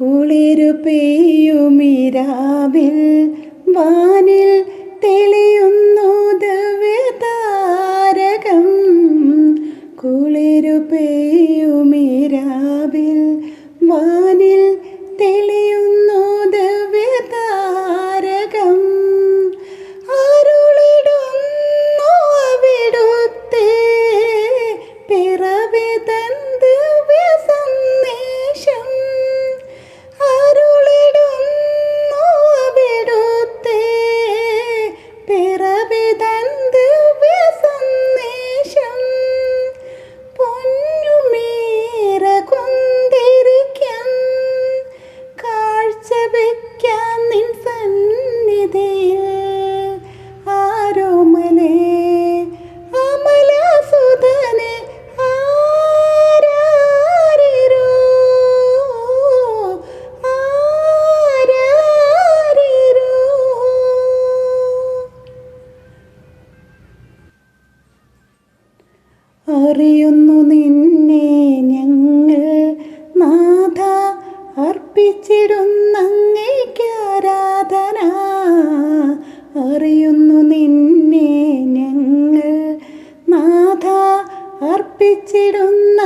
കുളിരു പെയ്യുമിരാവിൽ വാനിൽ തെളിയുന്നു ദിവ്യതാരകം. കുളിരു പെയ്യുമിരാവിൽ അറിയുന്നു നിന്നെ ഞങ്ങൾ. നാഥ അർപ്പിച്ചിടുന്നങ്ങേക്ക് ആരാധന. അറിയുന്നു നിന്നെ ഞങ്ങൾ. നാഥ അർപ്പിച്ചിടുന്ന